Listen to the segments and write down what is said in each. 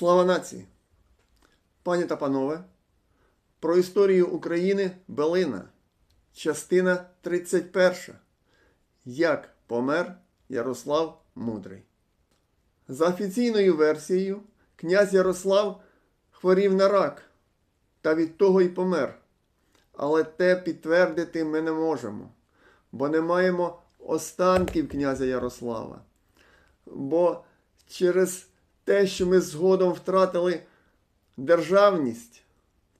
Слава нації! Пані та панове, про історію України Белина, частина 31. Як помер Ярослав Мудрий. За офіційною версією, князь Ярослав хворів на рак та від того й помер. Але те підтвердити ми не можемо, бо не маємо останків князя Ярослава. Бо через те, що ми згодом втратили державність,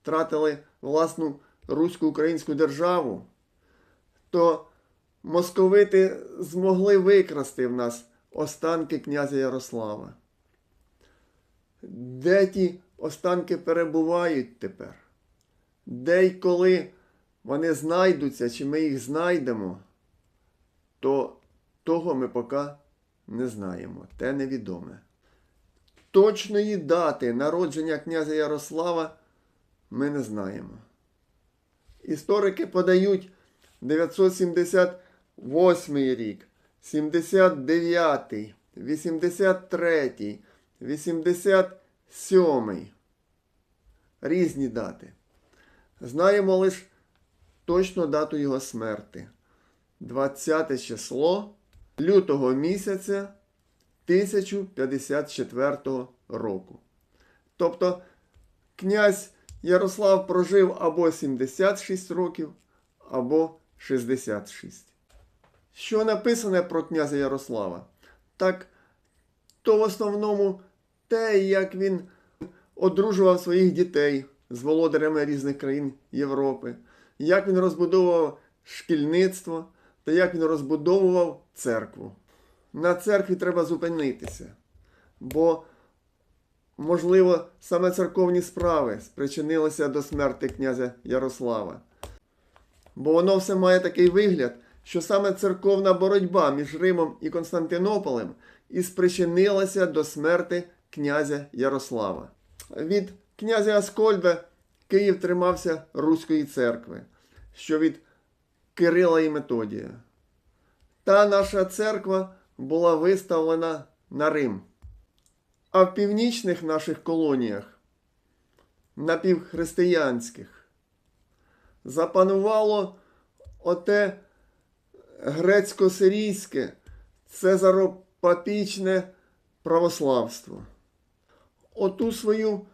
втратили власну русько-українську державу, то московити змогли викрасти в нас останки князя Ярослава. Де ті останки перебувають тепер? Де й коли вони знайдуться, чи ми їх знайдемо, то того ми поки не знаємо, те невідоме. Точної дати народження князя Ярослава ми не знаємо. Історики подають 978 рік, 79, 83, 87. Різні дати. Знаємо лише точну дату його смерти. 20 число лютого місяця 1054 року. Тобто князь Ярослав прожив або 76 років, або 66. Що написане про князя Ярослава? Так то в основному те, як він одружував своїх дітей з володарями різних країн Європи, як він розбудовував шкільництво та як він розбудовував церкву. На церкві треба зупинитися, бо, можливо, саме церковні справи спричинилися до смерти князя Ярослава. Бо воно все має такий вигляд, що саме церковна боротьба між Римом і Константинополем і спричинилася до смерти князя Ярослава. Від князя Аскольда Київ тримався Руської церкви, що від Кирила і Методія. Та наша церква була виставлена на Рим. А в північних наших колоніях, напівхристиянських, запанувало оте грецько-сирійське цезаропапічне православство. Оту свою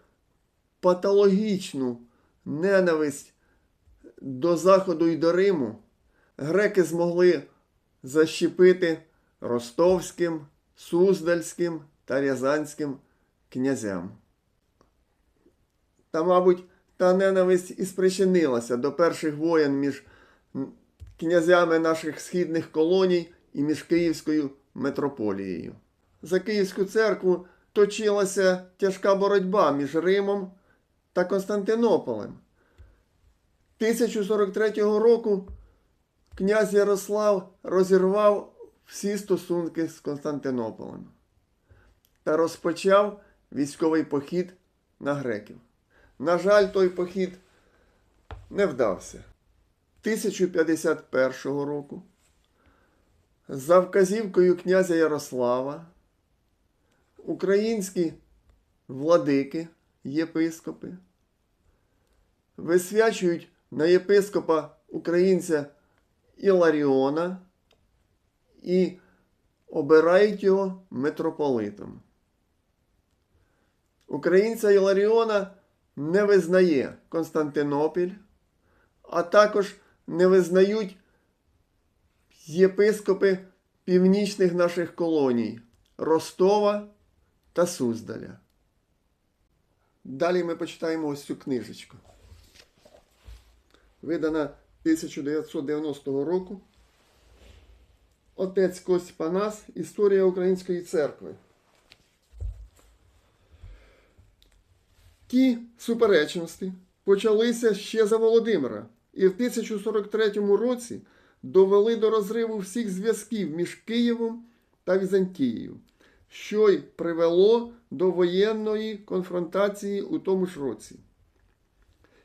патологічну ненависть до Заходу і до Риму греки змогли защепити ростовським, суздальським та рязанським князям. Та, мабуть, та ненависть і спричинилася до перших воєн між князями наших східних колоній і між Київською митрополією. За Київську церкву точилася тяжка боротьба між Римом та Константинополем. 1043 року князь Ярослав розірвав всі стосунки з Константинополем та розпочав військовий похід на греків. На жаль, той похід не вдався. 1051 року за вказівкою князя Ярослава українські владики, єпископи висвячують на єпископа українця Іларіона і обирають його митрополитом. Українця Іларіона не визнає Константинопіль, а також не визнають єпископи північних наших колоній Ростова та Суздаля. Далі ми почитаємо ось цю книжечку. Видана 1990 року. Отець Кость Панас. Історія Української церкви. Ті суперечності почалися ще за Володимира і в 1043 році довели до розриву всіх зв'язків між Києвом та Візантією, що й привело до воєнної конфронтації у тому ж році.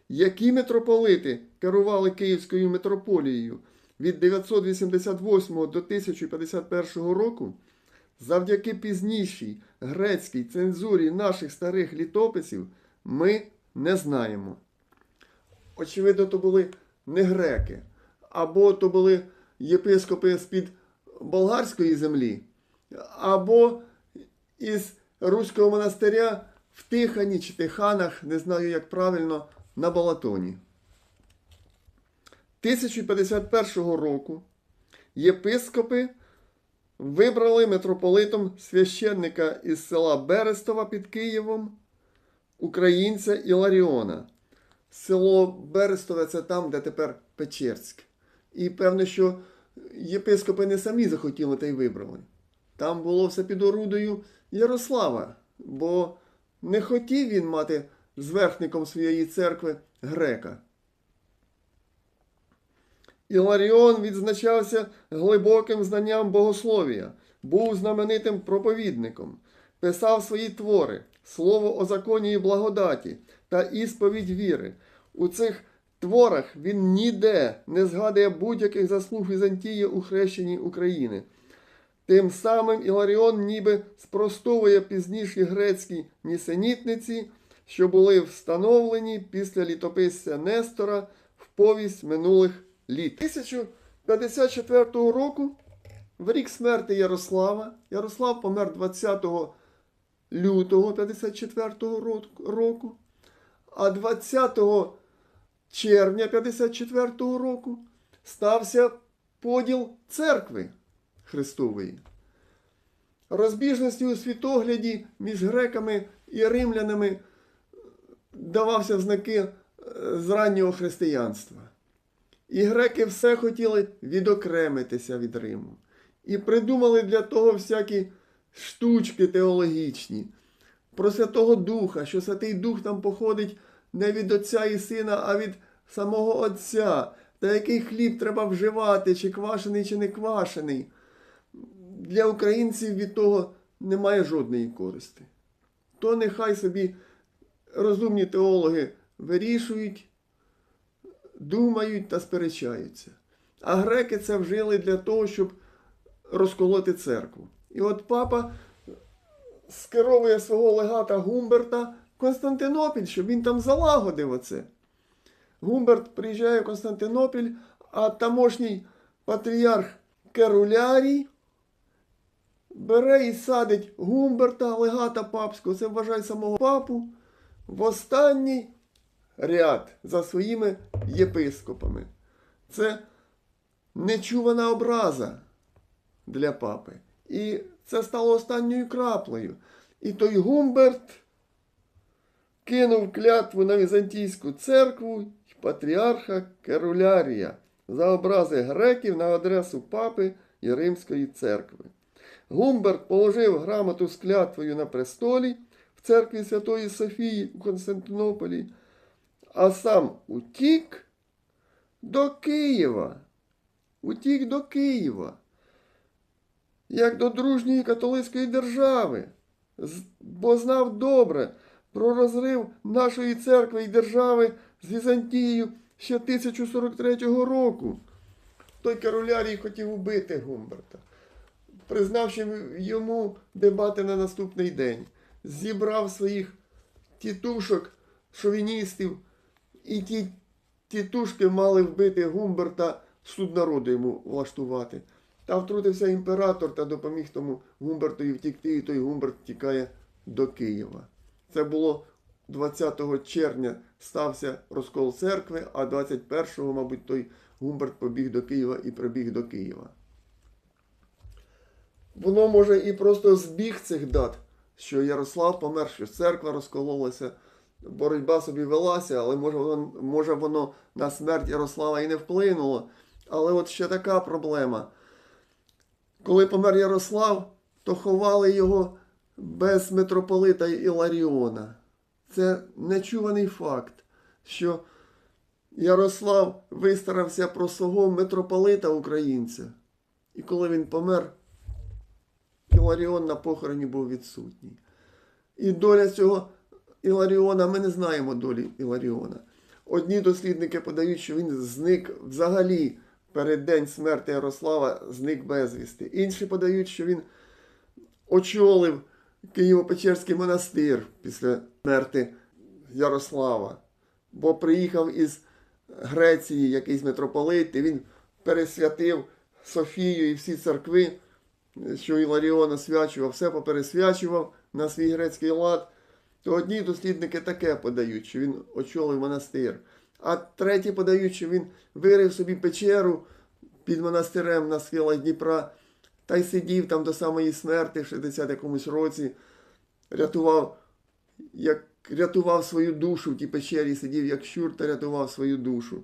Які митрополити керували Київською митрополією від 988 до 1051 року, завдяки пізнішій грецькій цензурі наших старих літописів, ми не знаємо. Очевидно, то були не греки, або то були єпископи з-під болгарської землі, або із Руського монастиря в Тихані чи Тиханах, не знаю як правильно, на Балатоні. 1051 року єпископи вибрали митрополитом священника із села Берестова під Києвом, українця Іларіона. Село Берестове це там, де тепер Печерськ. І певно, що єпископи не самі захотіли та й вибрали. Там було все під орудою Ярослава, бо не хотів він мати зверхником своєї церкви грека. Іларіон відзначався глибоким знанням богослов'я, був знаменитим проповідником, писав свої твори, слово о законі і благодаті та ісповідь віри. У цих творах він ніде не згадує будь-яких заслуг Візантії у хрещенні України. Тим самим Іларіон ніби спростовує пізніші грецькі нісенітниці, що були встановлені після літописця Нестора в повість минулих літ. 1054 року, в рік смерти Ярослава, Ярослав помер 20 лютого 54 року, а 20 червня 54 року стався поділ церкви Христової. Розбіжності у світогляді між греками і римлянами давався в знаки е, з раннього християнства. І греки все хотіли відокремитися від Риму. І придумали для того всякі штучки теологічні про Святого Духа, що Святий Дух там походить не від Отця і Сина, а від самого Отця, та який хліб треба вживати, чи квашений, чи не квашений. Для українців від того немає жодної користи. То нехай собі розумні теологи вирішують, думають та сперечаються. А греки це вжили для того, щоб розколоти церкву. І от папа скеровує свого легата Гумберта в Константинопіль, щоб він там залагодив оце. Гумберт приїжджає в Константинопіль, а тамошній патріарх Керулярій бере і садить Гумберта, легата папського, це вважає самого папу, в останній ряд за своїми єпископами. Це нечувана образа для папи. І це стало останньою краплею. І той Гумберт кинув клятву на Візантійську церкву і патріарха Керулярія за образи греків на адресу папи і Римської церкви. Гумберт положив грамоту з клятвою на престолі в церкві Святої Софії у Константинополі, а сам утік до Києва. Утік до Києва, як до дружньої католицької держави, бо знав добре про розрив нашої церкви і держави з Візантією ще 1043 року. Той Каролярій хотів убити Гумберта признавши йому дебати на наступний день, зібрав своїх тітушок, шовіністів, і ті тітушки мали вбити Гумберта, суд народу йому влаштувати. Та втрутився імператор та допоміг тому Гумбертові втікти, і той Гумберт втікає до Києва. Це було 20 червня стався розкол церкви, а 21-го, мабуть, той Гумберт побіг до Києва і прибіг до Києва. Воно може і просто збіг цих дат, що Ярослав помер, що церква розкололася, боротьба собі велася, але може воно, може воно на смерть Ярослава і не вплинуло. Але от ще така проблема. Коли помер Ярослав, то ховали його без митрополита Іларіона. Це нечуваний факт, що Ярослав вистарався про свого митрополита українця. І коли він помер, Іларіон на похороні був відсутній. І доля цього Іларіона, ми не знаємо долі Іларіона. Одні дослідники подають, що він зник взагалі перед день смерти Ярослава, зник безвісти. Інші подають, що він очолив Києво-Печерський монастир після смерти Ярослава. Бо приїхав із Греції якийсь митрополит, і він пересвятив Софію і всі церкви, що Іларіон освячував, все попересвячував на свій грецький лад. То одні дослідники таке подають, що він очолив монастир. А треті подають, що він вирив собі печеру під монастирем на схилах Дніпра та й сидів там до самої смерти в 60 якомусь році, рятував, як рятував свою душу в тій печері, сидів як щур та рятував свою душу.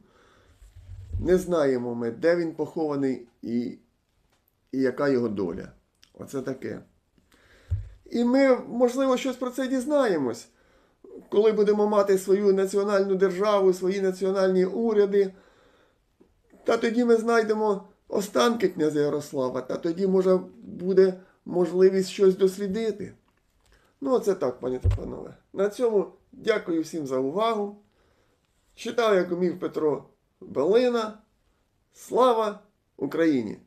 Не знаємо ми, де він похований і, і яка його доля. Оце таке. І ми, можливо, щось про це дізнаємось, коли будемо мати свою національну державу, свої національні уряди. Та тоді ми знайдемо останки князя Ярослава, та тоді, може, буде можливість щось дослідити. Ну, оце так, пані та панове. На цьому дякую всім за увагу. Читав, як умів Петро Белина. Слава Україні!